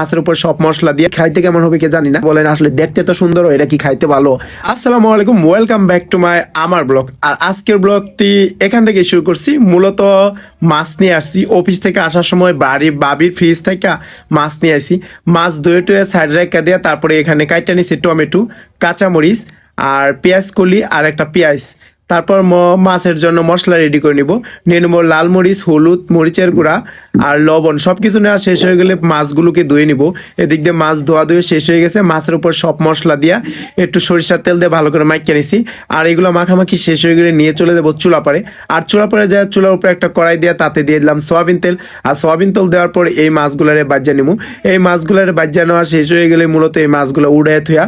মাছের উপর সব মশলা দিয়ে খাইতে কেমন হবে কে জানি না। বলেন, আসলে দেখতে তো সুন্দর, এটা কি খাইতে ভালো? আসসালামু আলাইকুম, ওয়েলকাম ব্যাক টু মাই, আমার ব্লগ। আর আজকের ব্লগটি এখান থেকে শুরু করছি। মূলত মাছ নিয়ে আসছি। অফিস থেকে আসার সময় বাড়ি, বাবির ফ্রিজ থেকে মাছ নিয়ে আসি। মাছ ধুয়ে টুয়ে সাইড রেখে দিয়ে তারপরে এখানে কাইটা নিছি, টমেটো, কাঁচামরিচ, আর পেঁয়াজ কলি, আর একটা পেঁয়াজ। তারপর মাছের জন্য মশলা রেডি করে নিব। নিয়ে নেব লাল মরিচ, হলুদ মরিচের গুঁড়া আর লবণ। সব কিছু নেওয়া শেষ হয়ে গেলে মাছগুলোকে ধুয়ে নিব। এদিক দিয়ে মাছ ধোয়া ধুয়ে শেষ হয়ে গেছে। মাছের উপর সব মশলা দিয়া একটু সরিষার তেল দিয়ে ভালো করে মাখিয়ে নিছি। আর এগুলো মাখামাখি শেষ হয়ে গেলে নিয়ে চলে যাব চুলা পারে আর চুলা পারে যায় চুলার উপরে একটা কড়াই দিয়ে তাতে দিয়ে দিলাম সয়াবিন তেল। আর সয়াবিন তেল দেওয়ার পর এই মাছগুলারে বাজ্যা নিবো। এই মাছগুলারে বাজ্যা নেওয়া শেষ হয়ে গেলে মূলত এই মাছগুলো উড়ে থুয়া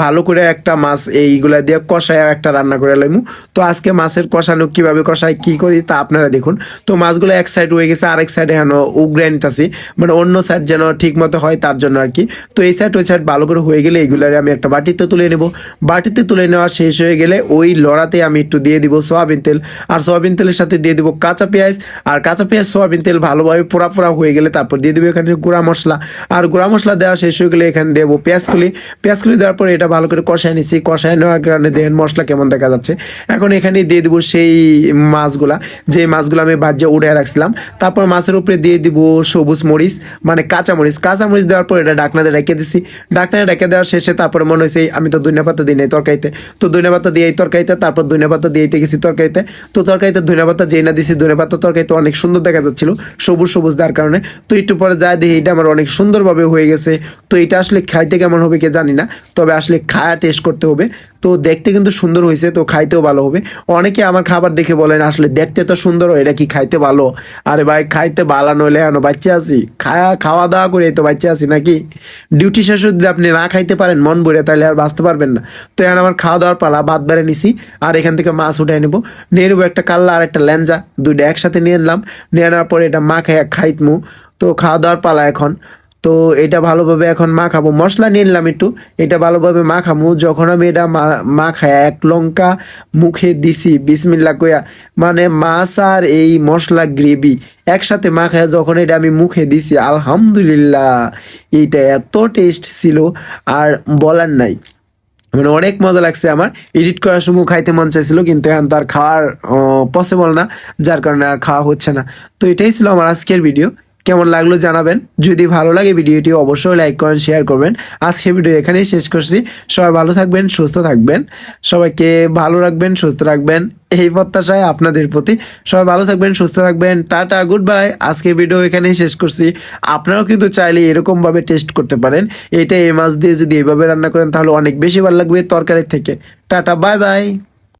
ভালো করে একটা মাছ এইগুলা দিয়ে কষায় একটা রান্না করে লাইমু। তো আজকে মাছের কষানো কীভাবে কষাই কি করি তা আপনারা দেখুন। তো মাছগুলো এক সাইড হয়ে গেছে, আরেক সাইডে হেন উগড়ে নিতেছি মানে অন্য সাইড যেন ঠিক মতো হয় তার জন্য আর কি। তো এই সাইড ওই সাইড ভালো করে হয়ে গেলে এইগুলারে আমি একটা বাটিতে তুলে নেব। বাটিতে তুলে নেওয়া শেষ হয়ে গেলে ওই লড়াতে আমি একটু দিয়ে দিব সোয়াবিন তেল। আর সোয়াবিন তেলের সাথে দিয়ে দিব কাঁচা পেঁয়াজ। আর কাঁচা পেঁয়াজ, সোয়াবিন তেল ভালোভাবে পোড়া পোড়া হয়ে গেলে তারপর দিয়ে দেবো এখানে গুঁড়া মশলা। আর গুঁড়া মশলা দেওয়া শেষ হয়ে গেলে এখানে দেবো পেঁয়াজকুলি। পেঁয়াজকুলি দেওয়ার পরে এটা ভালো করে কষায় নিচ্ছি। কষায় নেওয়ার কারণে দেখেন মশলা কেমন দেখা যাচ্ছে। এখন এখানে দিয়ে দিব সেই মাছগুলা। যে মাছগুলো আমি বাজ্যে উঠে রাখছিলাম, তারপর মাছের উপরে দিয়ে দিব সবুজ মরিচ মানে কাঁচা মরিচ। কাঁচা মরিচ দেওয়ার পর এটা ডাকনাতে রেখে দিছি। ডাকনাতে রেখে দেওয়ার শেষে তারপরে মনে হয়েছে, আমি তো ধনিয়া পাতা দিই নাই তরকারিতে। তো ধনিয়া পাতা দিয়ে এই তরকারিতে, তারপর ধনিয়া পাতা দিয়ে গেছি তরকারিতে। তো তরকারিতে ধনিয়া পাতা যেই না দিছি, ধনিয়া পাতা তরকারিতে অনেক সুন্দর দেখা যাচ্ছিল, সবুজ সবুজ দেওয়ার কারণে। তো একটু পরে যায় দেখি, এটা আমার অনেক সুন্দরভাবে হয়ে গেছে। তো এটা আসলে খাইতে কেমন হবে কে জানি না, তবে আসলে খায়া টেস্ট করতে হবে। তো দেখতে কিন্তু সুন্দর হয়েছে, তো খাইতেও ভালো হবে। অনেকে আমার খাবার দেখে বলেন, আসলে দেখতে তো সুন্দর, এটা কি খাইতে ভালো? আরে ভাই, খাইতে ভালো নইলে এখনও বাচ্চা আছি। খায়া খাওয়া দাওয়া করে তো বাচ্চা আছি নাকি? ডিউটি শেষ যদি আপনি না খাইতে পারেন, মন ভরে তাহলে আর বাঁচতে পারবেন না। তো এখন আমার খাওয়া দাওয়ার পালা বাদ বেড়ে নিছি, আর এখান থেকে মাছ উঠে নেব। নিয়ে নেব একটা কাল্লা আর একটা ল্যাঞ্জা দুইটা একসাথে নিয়ে নিলাম। নিয়ে নেওয়ার পরে এটা মা খাইয়া খাইতমু তো খাওয়া দাওয়ার পালা এখন। তো এটা ভালোভাবে এখন মাখাবো। মশলা নিয়ে নিলাম একটু। এটা ভালোভাবে মাখামু যখন আমি এটা মাখায় এক লঙ্কা মুখে দিছি বিসমিল্লা কইয়া মানে মাছ আর এই মশলা গ্রেভি একসাথে মাখায় যখন এটা আমি মুখে দিছি, আলহামদুলিল্লাহ, এইটা এত টেস্ট ছিল আর বলার নাই। মানে অনেক মজা লাগছে আমার। এডিট করার সময় খাইতে মন চাইছিল, কিন্তু এখন তো আর খাওয়ার পসিবল না। যার কারণে আর খাওয়া হচ্ছে না। তো এটাই ছিল আমার আজকের ভিডিও কেমন লাগল জানাবেন। যদি ভালো লাগে ভিডিওটি অবশ্যই লাইক করেন শেয়ার করবেন। আজকে ভিডিও এখানেই শেষ করছি। সবাই ভালো থাকবেন, সুস্থ থাকবেন। সবাইকে ভালো রাখবেন, সুস্থ রাখবেন। এই প্রত্যাশায় আপনাদের প্রতি। সবাই ভালো থাকবেন, সুস্থ থাকবেন। টাটা গুড বাই আজকে ভিডিও এখানেই শেষ করছি। আপনারাও কিন্তু চাইলে এরকমভাবে টেস্ট করতে পারেন। এটা এই মাছ দিয়ে যদি এইভাবে রান্না করেন, তাহলে অনেক বেশি ভালো লাগবে তরকারির থেকে। Tata, bye bye.